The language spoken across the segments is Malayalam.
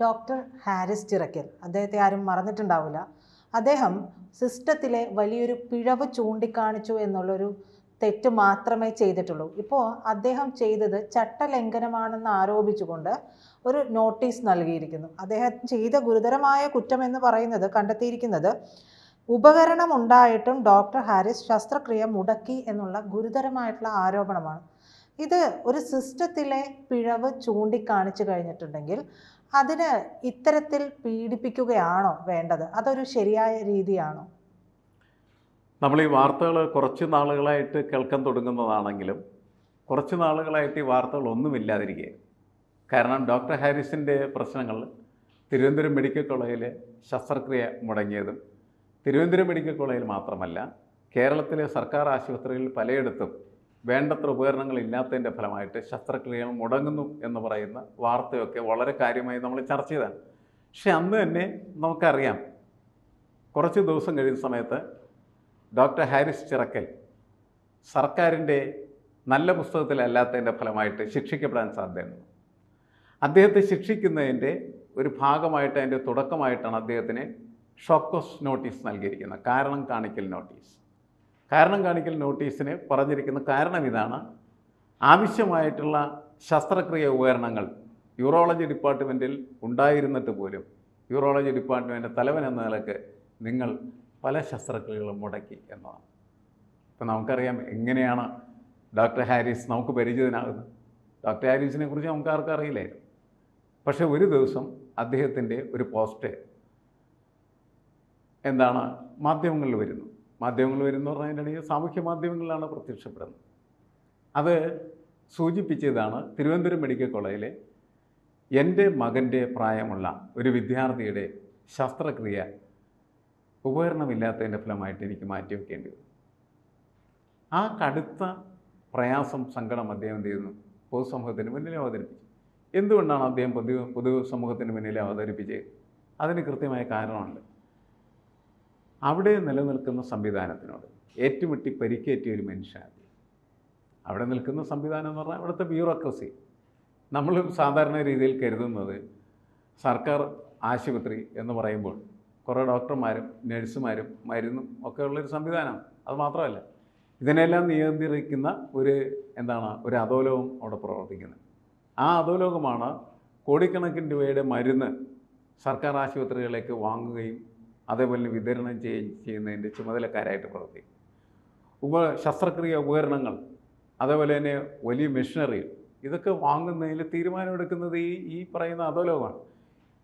ഡോക്ടർ ഹാരിസ് ചിറക്കൽ അദ്ദേഹത്തെ ആരും മറന്നിട്ടുണ്ടാവില്ല. അദ്ദേഹം സിസ്റ്റത്തിലെ വലിയൊരു പിഴവ് ചൂണ്ടിക്കാണിച്ചു എന്നുള്ളൊരു തെറ്റ് മാത്രമേ ചെയ്തിട്ടുള്ളൂ. ഇപ്പോൾ അദ്ദേഹം ചെയ്തത് ചട്ടലംഘനമാണെന്ന് ആരോപിച്ചുകൊണ്ട് ഒരു നോട്ടീസ് നൽകിയിരിക്കുന്നു. അദ്ദേഹം ചെയ്ത ഗുരുതരമായ കുറ്റം എന്ന് പറയുന്നത് കണ്ടെത്തിയിരിക്കുന്നത് ഉപകരണം ഉണ്ടായിട്ടും ഡോക്ടർ ഹാരിസ് ശസ്ത്രക്രിയ മുടക്കി എന്നുള്ള ഗുരുതരമായിട്ടുള്ള ആരോപണമാണ്. ഇത് ഒരു സിസ്റ്റത്തിലെ പിഴവ് ചൂണ്ടിക്കാണിച്ചു കഴിഞ്ഞിട്ടുണ്ടെങ്കിൽ അതിന് ഇത്തരത്തിൽ പീഡിപ്പിക്കുകയാണോ വേണ്ടത്? അതൊരു ശരിയായ രീതിയാണോ? നമ്മൾ ഈ വാർത്തകൾ കുറച്ച് നാളുകളായിട്ട് കേൾക്കാൻ തുടങ്ങുന്നതാണെങ്കിലും കുറച്ച് നാളുകളായിട്ട് ഈ വാർത്തകൾ ഒന്നുമില്ലാതിരിക്കുക കാരണം ഡോക്ടർ ഹാരിസിന്റെ പ്രശ്നങ്ങൾ തിരുവനന്തപുരം മെഡിക്കൽ കോളേജിൽ ശസ്ത്രക്രിയ മുടങ്ങിയതും തിരുവനന്തപുരം മെഡിക്കൽ കോളേജിൽ മാത്രമല്ല കേരളത്തിലെ സർക്കാർ ആശുപത്രികളിൽ പലയിടത്തും വേണ്ടത്ര ഉപകരണങ്ങൾ ഇല്ലാത്തതിന്റെ ഫലമായിട്ട് ശസ്ത്രക്രിയകൾ മുടങ്ങുന്നു എന്ന് പറയുന്ന വാർത്തയൊക്കെ വളരെ കാര്യമായി നമ്മൾ ചർച്ച ചെയ്തതാണ് പക്ഷെ അന്ന് തന്നെ നമുക്കറിയാം കുറച്ച് ദിവസം കഴിയുന്ന സമയത്ത് ഡോക്ടർ ഹാരിസ് ചിറക്കൽ സർക്കാരിന്റെ നല്ല പുസ്തകത്തിലല്ലാത്തതിന്റെ ഫലമായിട്ട് ശിക്ഷിക്കപ്പെടാൻ സാധ്യതയുണ്ട്. അദ്ദേഹത്തെ ശിക്ഷിക്കുന്നതിന്റെ ഒരു ഭാഗമായിട്ട് അതിന്റെ തുടക്കമായിട്ടാണ് അദ്ദേഹത്തിന് ഷോക്കോസ് നോട്ടീസ് നൽകിയിരിക്കുന്നത്. കാരണം കാണിക്കൽ നോട്ടീസ്. കാരണം കാണിക്കൽ നോട്ടീസിന് പറഞ്ഞിരിക്കുന്ന കാരണം ഇതാണ്. ആവശ്യമായിട്ടുള്ള ശസ്ത്രക്രിയ ഉപകരണങ്ങൾ യൂറോളജി ഡിപ്പാർട്ട്മെന്റിൽ ഉണ്ടായിരുന്നിട്ട് പോലും യൂറോളജി ഡിപ്പാർട്ട്മെന്റ് തലവൻ എന്ന നിലയ്ക്ക് നിങ്ങൾ പല ശസ്ത്രക്രിയകളും മുടക്കി എന്നതാണ്. ഇപ്പം നമുക്കറിയാം എങ്ങനെയാണ് ഡോക്ടർ ഹാരിസ് നമുക്ക് പരിചിതനാകുന്നത്. ഡോക്ടർ ഹാരിസിനെ കുറിച്ച് നമുക്ക് ആർക്കും അറിയില്ലായിരുന്നു. പക്ഷേ ഒരു ദിവസം അദ്ദേഹത്തിന്റെ ഒരു പോസ്റ്റ് എന്താണ് മാധ്യമങ്ങളിൽ വരുന്നു. മാധ്യമങ്ങളിൽ വരുന്നു പറഞ്ഞതിനിടയിൽ സാമൂഹ്യ മാധ്യമങ്ങളിലാണ് പ്രത്യക്ഷപ്പെടുന്നത്. അത് സൂചിപ്പിച്ചതാണ് തിരുവനന്തപുരം മെഡിക്കൽ കോളേജിലെ എന്റെ മകന്റെ പ്രായമുള്ള ഒരു വിദ്യാർത്ഥിയുടെ ശസ്ത്രക്രിയ ഉപകരണമില്ലാത്തതിന്റെ ഫലമായിട്ട് എനിക്ക് മാറ്റിവെക്കേണ്ടി വന്നു. ആ കടുത്ത പ്രയാസം സങ്കടം അദ്ദേഹം എന്ത് ചെയ്യുന്നു? പൊതുസമൂഹത്തിന് മുന്നിൽ അവതരിപ്പിച്ചു. എന്തുകൊണ്ടാണ് അദ്ദേഹം പൊതു പൊതുസമൂഹത്തിന് മുന്നിൽ അവതരിപ്പിച്ചത്? അതിന് കൃത്യമായ കാരണമുണ്ട്. അവിടെ നിലനിൽക്കുന്ന സംവിധാനത്തിനോട് ഏറ്റുമുട്ടി പരിക്കേറ്റിയ ഒരു മനുഷ്യനാണ് അവിടെ നിൽക്കുന്ന സംവിധാനം എന്ന് പറഞ്ഞാൽ അവിടുത്തെ ബ്യൂറോക്രസി. നമ്മൾ സാധാരണ രീതിയിൽ കരുതുന്നത് സർക്കാർ ആശുപത്രി എന്ന് പറയുമ്പോൾ കുറേ ഡോക്ടർമാരും നഴ്സുമാരും മരുന്നും ഒക്കെ ഉള്ളൊരു സംവിധാനമാണ് അത് മാത്രമല്ല ഇതിനെല്ലാം നിയന്ത്രിക്കുന്ന ഒരു എന്താണ് ഒരു അധോലോകം അവിടെ പ്രവർത്തിക്കുന്നത്. ആ അധോലോകമാണ് കോടിക്കണക്കിന് രൂപയുടെ മരുന്ന് സർക്കാർ ആശുപത്രികളിലേക്ക് വാങ്ങുകയും അതേപോലെ വിതരണം ചെയ്യുന്നതിന്റെ ചുമതലക്കാരായിട്ട് പ്രവർത്തിക്കും. ഉപ ശസ്ത്രക്രിയ ഉപകരണങ്ങൾ അതേപോലെ തന്നെ വലിയ മെഷീനറി ഇതൊക്കെ വാങ്ങുന്നതിൽ തീരുമാനമെടുക്കുന്നത് ഈ ഈ പറയുന്ന അധോലോകമാണ്.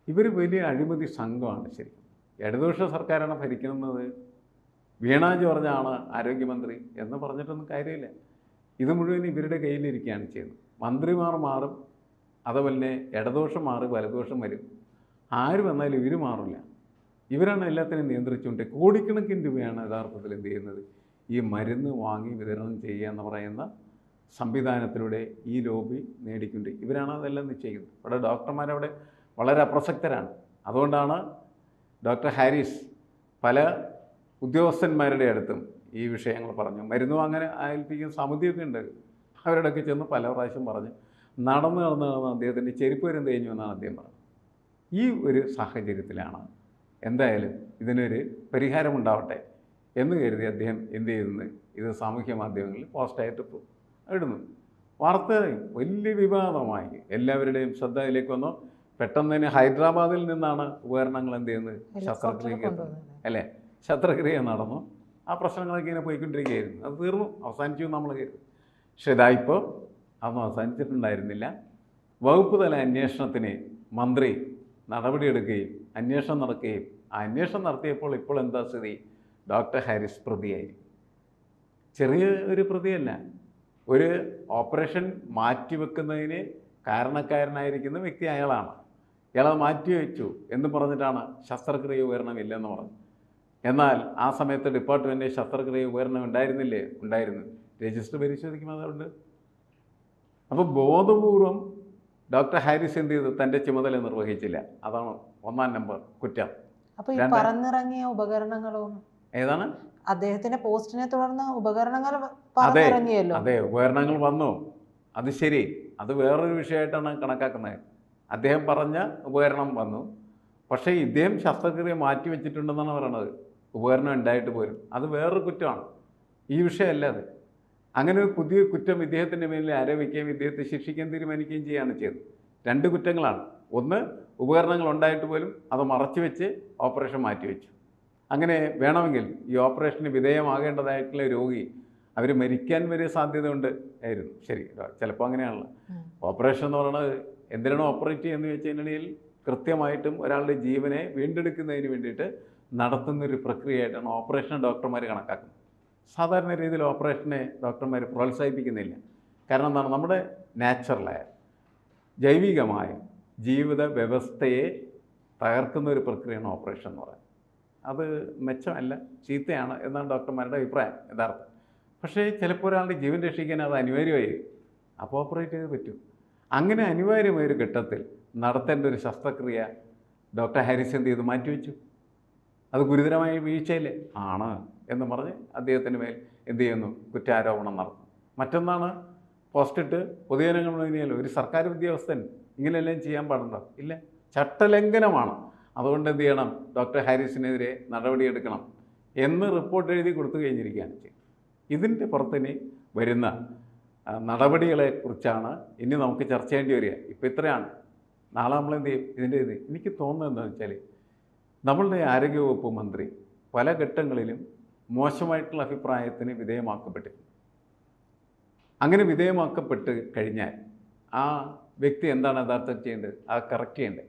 ഇവർ വലിയ അഴിമതി സംഘമാണ് ശരിക്കും. ഇടതുപക്ഷ സർക്കാരാണ് ഭരിക്കുന്നത്. വീണ ജോർജാണ് ആരോഗ്യമന്ത്രി എന്ന് പറഞ്ഞിട്ടൊന്നും കാര്യമില്ല. ഇത് മുഴുവൻ ഇവരുടെ കയ്യിലിരിക്കുകയാണ് ചെയ്യുന്നത്. മന്ത്രിമാർ മാറും അതുപോലെ തന്നെ ഇടദോഷം മാറി വലദോഷം വരും. ആര് വന്നാലും ഇവർ മാറില്ല. ഇവരാണ് എല്ലാത്തിനെയും നിയന്ത്രിച്ചുകൊണ്ട് കോടിക്കണക്കിന് രൂപയാണ് യഥാർത്ഥത്തിൽ എന്ത് ചെയ്യുന്നത്? ഈ മരുന്ന് വാങ്ങി വിതരണം ചെയ്യുക എന്ന് പറയുന്ന സംവിധാനത്തിലൂടെ ഈ ലോബി നേടിക്കൊണ്ട് ഇവരാണ് അതെല്ലാം നിശ്ചയിക്കുന്നത്. ഇവിടെ ഡോക്ടർമാരവിടെ വളരെ അപ്രസക്തരാണ്. അതുകൊണ്ടാണ് ഡോക്ടർ ഹാരിസ് പല ഉദ്യോഗസ്ഥന്മാരുടെ അടുത്തും ഈ വിഷയങ്ങൾ പറഞ്ഞു. മരുന്ന് വാങ്ങാൻ ഏൽപ്പിക്കുന്ന സമിതിയൊക്കെ ഉണ്ട്. അവരോടൊക്കെ ചെന്ന് പല പ്രാവശ്യം പറഞ്ഞു നടന്ന് നടന്ന് നടന്ന് അദ്ദേഹത്തിന്റെ ചെരുപ്പ് വരും തേഞ്ഞു എന്നാണ് അദ്ദേഹം പറഞ്ഞത്. ഈ ഒരു സാഹചര്യത്തിലാണ് എന്തായാലും ഇതിനൊരു പരിഹാരമുണ്ടാവട്ടെ എന്ന് കരുതി അദ്ദേഹം എന്ത് ചെയ്യുന്നത് ഇത് സാമൂഹ്യ മാധ്യമങ്ങളിൽ പോസ്റ്റായിട്ട് ഇടുന്നു. വാർത്ത വലിയ വിവാദമായി. എല്ലാവരുടെയും ശ്രദ്ധ ഇതിലേക്ക് വന്നു. പെട്ടെന്ന് തന്നെ ഹൈദരാബാദിൽ നിന്നാണ് ഉപകരണങ്ങൾ എന്ത് ചെയ്യുന്നത്? ശസ്ത്രക്രിയക്ക് അല്ലേ? ശസ്ത്രക്രിയ നടന്നു. ആ പ്രശ്നങ്ങളൊക്കെ ഇങ്ങനെ പോയിക്കൊണ്ടിരിക്കുകയായിരുന്നു. അത് തീർന്നു. അവസാനിച്ചു നമ്മൾ കരുതി പക്ഷേ ഇതായിപ്പോൾ അതൊന്നും അവസാനിച്ചിട്ടുണ്ടായിരുന്നില്ല. വകുപ്പ് തല അന്വേഷണത്തിന് മന്ത്രി നടപടിയെടുക്കുകയും അന്വേഷണം നടക്കുകയും അന്വേഷണം നടത്തിയപ്പോൾ ഇപ്പോൾ എന്താ സ്ഥിതി? ഡോക്ടർ ഹാരിസ് പ്രതിയായി. ചെറിയ ഒരു പ്രതിയല്ല ഒരു ഓപ്പറേഷൻ മാറ്റിവെക്കുന്നതിന് കാരണക്കാരനായിരിക്കുന്ന വ്യക്തി അയാളാണ്. ഇയാളത് മാറ്റിവെച്ചു എന്ന് പറഞ്ഞിട്ടാണ് ശസ്ത്രക്രിയ ഉപകരണം ഇല്ലെന്ന് പറഞ്ഞു എന്നാൽ ആ സമയത്ത് ഡിപ്പാർട്ട്മെന്റ് ശസ്ത്രക്രിയ ഉപകരണം ഉണ്ടായിരുന്നില്ലേ? ഉണ്ടായിരുന്നു. രജിസ്റ്റർ പരിശോധിക്കുമ്പോൾ അതുണ്ട് അപ്പോൾ ബോധപൂർവം ഡോക്ടർ ഹാരിസ് എന്ത് ചെയ്തു? തന്റെ ചുമതല നിർവഹിച്ചില്ല. അതാണ് ഒന്നാം നമ്പർ കുറ്റം. അപ്പൊ ഈ പറന്നിറങ്ങിയ ഉപകരണങ്ങളും ഏതാണ്? അദ്ദേഹത്തിന്റെ പോസ്റ്റിനെ തുടർന്ന് ഉപകരണങ്ങൾ അതെ പറന്നിറങ്ങിയല്ലോ. അതെ ഉപകരണങ്ങൾ വന്നു. അത് ശരി. അത് വേറൊരു വിഷയമായിട്ടാണ് കണക്കാക്കുന്നത്. അദ്ദേഹം പറഞ്ഞ ഉപകരണം വന്നു. പക്ഷേ ഇദ്ദേഹം ശസ്ത്രക്രിയ മാറ്റി വെച്ചിട്ടുണ്ടെന്നാണ് പറയണത്. ഉപകരണം ഉണ്ടായിട്ട് പോരും അത് വേറൊരു കുറ്റമാണ്. ഈ വിഷയമല്ല അത്. അങ്ങനെ ഒരു പുതിയ കുറ്റം ഇദ്ദേഹത്തിന്റെ മേലിൽ ആരോപിക്കുകയും ഇദ്ദേഹത്തെ ശിക്ഷിക്കാൻ തീരുമാനിക്കുകയും ചെയ്യുകയാണ് ചെയ്തത്. രണ്ട് കുറ്റങ്ങളാണ്. ഒന്ന് ഉപകരണങ്ങൾ ഉണ്ടായിട്ട് പോലും അത് മറച്ചു വെച്ച് ഓപ്പറേഷൻ മാറ്റിവെച്ചു അങ്ങനെ വേണമെങ്കിൽ ഈ ഓപ്പറേഷന് വിധേയമാകേണ്ടതായിട്ടുള്ള രോഗി അവർ മരിക്കാൻ വരെ സാധ്യതയുണ്ട് ആയിരുന്നു. ശരി ചിലപ്പോൾ അങ്ങനെയാണല്ലോ. ഓപ്പറേഷൻ എന്ന് പറയുന്നത് എന്തിനാണ് ഓപ്പറേറ്റ് ചെയ്യുന്നത് വെച്ച് കഴിഞ്ഞാൽ കൃത്യമായിട്ടും ഒരാളുടെ ജീവനെ വീണ്ടെടുക്കുന്നതിന് വേണ്ടിയിട്ട് നടത്തുന്നൊരു പ്രക്രിയയായിട്ടാണ് ഓപ്പറേഷൻ ഡോക്ടർമാർ കണക്കാക്കുന്നത്. സാധാരണ രീതിയിൽ ഓപ്പറേഷനെ ഡോക്ടർമാർ പ്രോത്സാഹിപ്പിക്കുന്നില്ല. കാരണം എന്താണ്? നമ്മുടെ നാച്ചുറലായ ജൈവികമായ ജീവിത വ്യവസ്ഥയെ തകർക്കുന്ന ഒരു പ്രക്രിയയാണ് ഓപ്പറേഷൻ എന്ന് പറയുന്നത്. അത് മെച്ചമല്ല ചീത്തയാണ് എന്നാണ് ഡോക്ടർമാരുടെ അഭിപ്രായം യഥാർത്ഥം. പക്ഷേ ചിലപ്പോൾ ഒരാളുടെ ജീവൻ രക്ഷിക്കാൻ അത് അനിവാര്യമായി. അപ്പോൾ ഓപ്പറേറ്റ് ചെയ്ത് പറ്റും. അങ്ങനെ അനിവാര്യമായ ഒരു ഘട്ടത്തിൽ നടത്തേണ്ട ഒരു ശസ്ത്രക്രിയ ഡോക്ടർ ഹാരിസ് എന്ത് ചെയ്ത്? മാറ്റിവെച്ചു അത് ഗുരുതരമായ വീഴ്ചയില്ലേ? ആണ് എന്ന് പറഞ്ഞ് അദ്ദേഹത്തിന് മേൽ എന്ത് ചെയ്യുന്നു? കുറ്റാരോപണം നടത്തും മറ്റൊന്നാണ് പോസ്റ്റിട്ട് പൊതുജനങ്ങൾ ഒരു സർക്കാർ ഉദ്യോഗസ്ഥൻ ഇങ്ങനെയെല്ലാം ചെയ്യാൻ പാടുണ്ടോ? ഇല്ല. ചട്ടലംഘനമാണ്. അതുകൊണ്ട് എന്ത് ചെയ്യണം? ഡോക്ടർ ഹാരിസിനെതിരെ നടപടിയെടുക്കണം എന്ന് റിപ്പോർട്ട് എഴുതി കൊടുത്തു കഴിഞ്ഞിരിക്കുകയാണ് ചെയ്യുന്നത് ഇതിന്റെ പുറത്തിനി വരുന്ന നടപടികളെ നടപടികളെക്കുറിച്ചാണ് ഇനി നമുക്ക് ചർച്ച ചെയ്യേണ്ടി വരിക. ഇപ്പം ഇത്രയാണ്. നാളെ നമ്മൾ എന്ത് ചെയ്യും? ഇതിന്റെ ഇത്. എനിക്ക് തോന്നുന്നത് എന്താണെന്ന് വെച്ചാൽ നമ്മളുടെ ആരോഗ്യവകുപ്പ് മന്ത്രി പല ഘട്ടങ്ങളിലും മോശമായിട്ടുള്ള അഭിപ്രായത്തിന് വിധേയമാക്കപ്പെട്ടിട്ടുണ്ട്. അങ്ങനെ വിധേയമാക്കപ്പെട്ട് കഴിഞ്ഞാൽ ആ വ്യക്തി എന്താണ് യഥാർത്ഥം ചെയ്യേണ്ടത്? അത് കറക്റ്റ് ചെയ്യേണ്ടത്.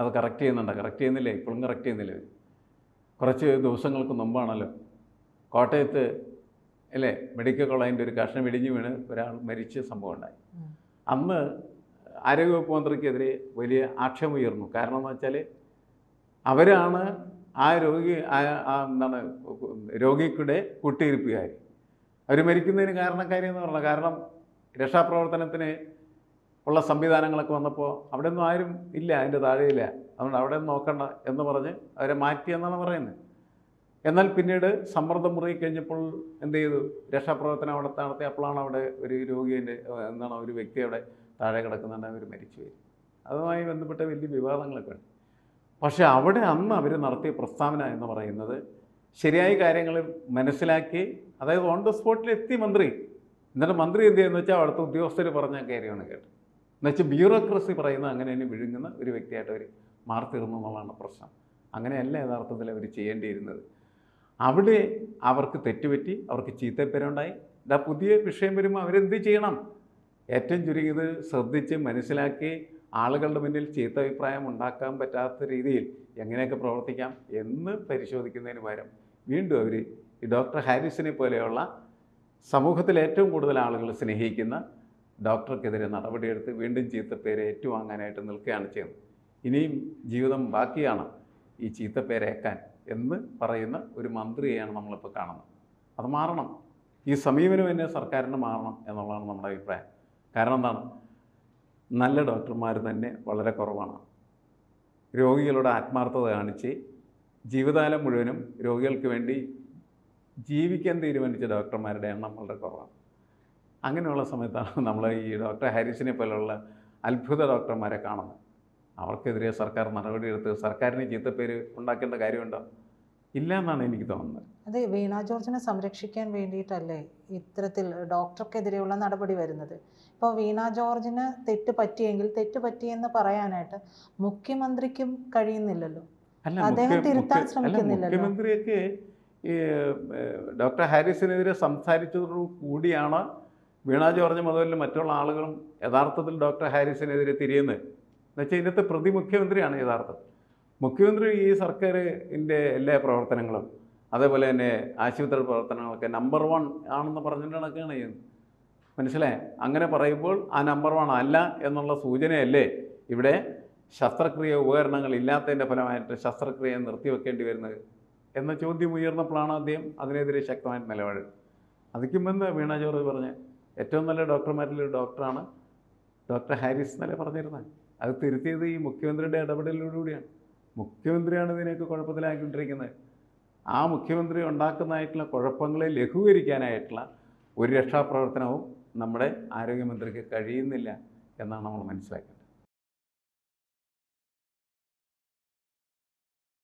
അത് കറക്റ്റ് ചെയ്യുന്നുണ്ടോ? കറക്റ്റ് ചെയ്യുന്നില്ലേ? ഇപ്പോഴും കറക്റ്റ് ചെയ്യുന്നില്ലേ? കുറച്ച് ദിവസങ്ങൾക്ക് മുമ്പാണല്ലോ. കോട്ടയത്ത് അല്ലേ? മെഡിക്കൽ കോളേജിന്റെ ഒരു കഷ്ണം ഇടിഞ്ഞു വീണ് ഒരാൾ മരിച്ച സംഭവം ഉണ്ടായി. അന്ന് ആരോഗ്യവകുപ്പ് മന്ത്രിക്കെതിരെ വലിയ ആക്ഷേപം ഉയർന്നു. കാരണം എന്ന് വെച്ചാൽ അവരാണ് ആ രോഗി എന്താണ് രോഗിയുടെ കൂട്ടിയിരിപ്പുകാർ അവർ മരിക്കുന്നതിന് കാരണക്കാരി എന്ന് പറഞ്ഞാൽ കാരണം രക്ഷാപ്രവർത്തനത്തിന് ഉള്ള സംവിധാനങ്ങളൊക്കെ വന്നപ്പോൾ അവിടെ ഒന്നും ആരും ഇല്ല അതിന്റെ താഴെയില്ല. അതുകൊണ്ട് അവിടെ നോക്കണ്ട എന്ന് പറഞ്ഞ് അവരെ മാറ്റി എന്നാണ് പറയുന്നത്. എന്നാൽ പിന്നീട് സമ്മർദ്ദം മുറുകി കഴിഞ്ഞപ്പോൾ എന്ത് ചെയ്തു? രക്ഷാപ്രവർത്തനം അവിടെ നടത്തി അപ്പോഴാണ് അവിടെ ഒരു രോഗിന്റെ എന്താണ് ഒരു വ്യക്തി അവിടെ താഴെ കിടക്കുന്നുണ്ട് അവർ മരിച്ചു വരും അതുമായി ബന്ധപ്പെട്ട വലിയ വിവാദങ്ങളൊക്കെ ഉണ്ട്. പക്ഷേ അവിടെ അന്ന് അവർ നടത്തിയ പ്രസ്താവന എന്ന് പറയുന്നത് ശരിയായ കാര്യങ്ങൾ മനസ്സിലാക്കി അതായത് ഓൺ ദ സ്പോട്ടിൽ എത്തി മന്ത്രി. എന്നിട്ട് മന്ത്രി എന്ത് ചെയ്യുന്നു വെച്ചാൽ അവിടുത്തെ ഉദ്യോഗസ്ഥർ പറഞ്ഞ കാര്യമാണ് കേട്ടത്. എന്നുവെച്ചാൽ ബ്യൂറോക്രസി പറയുന്ന അങ്ങനെ തന്നെ വിഴുങ്ങുന്ന ഒരു വ്യക്തിയായിട്ട് അവർ മാറിത്തീർന്നു എന്നുള്ളതാണ് പ്രശ്നം. അങ്ങനെയല്ല യഥാർത്ഥത്തിൽ അവർ ചെയ്യേണ്ടിയിരുന്നത്. അവിടെ അവർക്ക് തെറ്റുപറ്റി അവർക്ക് ചീത്തപ്പേരുണ്ടായി. ഇതാ പുതിയ വിഷയം വരുമ്പോൾ അവരെന്ത് ചെയ്യണം? ഏറ്റവും ചുരുങ്ങിയത് ശ്രദ്ധിച്ച് മനസ്സിലാക്കി ആളുകളുടെ മുന്നിൽ ചീത്ത അഭിപ്രായം ഉണ്ടാക്കാൻ പറ്റാത്ത രീതിയിൽ എങ്ങനെയൊക്കെ പ്രവർത്തിക്കാം എന്ന് പരിശോധിക്കുന്നതിന് പകരം വീണ്ടും അവർ ഈ ഡോക്ടർ ഹാരിസിനെ പോലെയുള്ള സമൂഹത്തിൽ ഏറ്റവും കൂടുതൽ ആളുകൾ സ്നേഹിക്കുന്ന ഡോക്ടർക്കെതിരെ നടപടിയെടുത്ത് വീണ്ടും ചീത്തപ്പേരെ ഏറ്റുവാങ്ങാനായിട്ട് നിൽക്കുകയാണ് ചെയ്യുന്നത്. ഇനിയും ജീവിതം ബാക്കിയാണ് ഈ ചീത്തപ്പേരേക്കാൻ എന്ന് പറയുന്ന ഒരു മന്ത്രിയെയാണ് നമ്മളിപ്പോൾ കാണുന്നത്. അത് മാറണം. ഈ സമീപനം തന്നെ സർക്കാരിന് മാറണം എന്നുള്ളതാണ് നമ്മുടെ അഭിപ്രായം. കാരണം എന്താണ്? നല്ല ഡോക്ടർമാർ തന്നെ വളരെ കുറവാണ്. രോഗികളുടെ ആത്മാർത്ഥത കാണിച്ച് ജീവിതകാലം മുഴുവനും രോഗികൾക്ക് വേണ്ടി ജീവിക്കാൻ തീരുമാനിച്ച ഡോക്ടർമാരുടെ എണ്ണം വളരെ കുറവാണ്. അങ്ങനെയുള്ള സമയത്താണ് നമ്മൾ ഈ ഡോക്ടർ ഹാരിസിനെ പോലുള്ള അത്ഭുത ഡോക്ടർമാരെ കാണുന്നത്. അവർക്കെതിരെ സർക്കാർ നടപടിയെടുത്ത് സർക്കാരിന് ചീത്തപ്പേര് ഉണ്ടാക്കേണ്ട കാര്യമുണ്ടോ? ഇല്ല എന്നാണ് എനിക്ക് തോന്നുന്നത്. അത് വീണ ജോർജിനെ സംരക്ഷിക്കാൻ വേണ്ടിയിട്ടല്ലേ ഇത്തരത്തിൽ ഡോക്ടർക്കെതിരെയുള്ള നടപടി വരുന്നത്? ഇപ്പോൾ വീണ ജോർജിന് തെറ്റ് പറ്റിയെങ്കിൽ തെറ്റ് പറ്റിയെന്ന് പറയാനായിട്ട് മുഖ്യമന്ത്രിക്കും കഴിയുന്നില്ലല്ലോ. അദ്ദേഹം തിരുത്താൻ ശ്രമിക്കുന്നില്ലല്ലോ. മുഖ്യമന്ത്രിയൊക്കെ ഈ ഡോക്ടർ ഹാരിസിനെതിരെ സംസാരിച്ചതോടു കൂടിയാണ് വീണ ജോർജ് മുതൽ മറ്റുള്ള ആളുകളും യഥാർത്ഥത്തിൽ ഡോക്ടർ ഹാരിസിനെതിരെ തിരിയുന്നത് എന്നുവെച്ചാൽ ഇന്നത്തെ പ്രതി മുഖ്യമന്ത്രിയാണ് യഥാർത്ഥം മുഖ്യമന്ത്രി ഈ സർക്കാരിന്റെ എല്ലാ പ്രവർത്തനങ്ങളും അതേപോലെ തന്നെ ആശുപത്രി പ്രവർത്തനങ്ങളൊക്കെ നമ്പർ വൺ ആണെന്ന് പറഞ്ഞിട്ട് നടക്കുകയാണ് ചെയ്യുന്നത്. മനസ്സിലായേ? അങ്ങനെ പറയുമ്പോൾ ആ നമ്പർ വൺ അല്ല എന്നുള്ള സൂചനയല്ലേ ഇവിടെ ശസ്ത്രക്രിയ ഉപകരണങ്ങൾ ഇല്ലാത്തതിന്റെ ഫലമായിട്ട് ശസ്ത്രക്രിയ നിർത്തിവെക്കേണ്ടി വരുന്നത് എന്ന ചോദ്യം ഉയർന്നപ്പോഴാണ് അദ്ദേഹം അതിനെതിരെ ശക്തമായിട്ട് നിലപാട് അതിക്കും മുമ്പ് വീണ ജോർജ് പറഞ്ഞ് ഏറ്റവും നല്ല ഡോക്ടർമാരിൽ ഒരു ഡോക്ടറാണ് ഡോക്ടർ ഹാരിസ് എന്നല്ലേ പറഞ്ഞിരുന്നത്? അത് തിരുത്തിയത് ഈ മുഖ്യമന്ത്രിയുടെ ഇടപെടലിലൂടെയാണ്. മുഖ്യമന്ത്രിയാണ് ഇതിനെയൊക്കെ കുഴപ്പത്തിലാക്കിക്കൊണ്ടിരിക്കുന്നത്. ആ മുഖ്യമന്ത്രി ഉണ്ടാക്കുന്നതായിട്ടുള്ള കുഴപ്പങ്ങളെ ലഘൂകരിക്കാനായിട്ടുള്ള ഒരു രക്ഷാപ്രവർത്തനവും നമ്മുടെ ആരോഗ്യമന്ത്രിക്ക് കഴിയുന്നില്ല എന്നാണ് നമ്മൾ മനസ്സിലാക്കുന്നത്.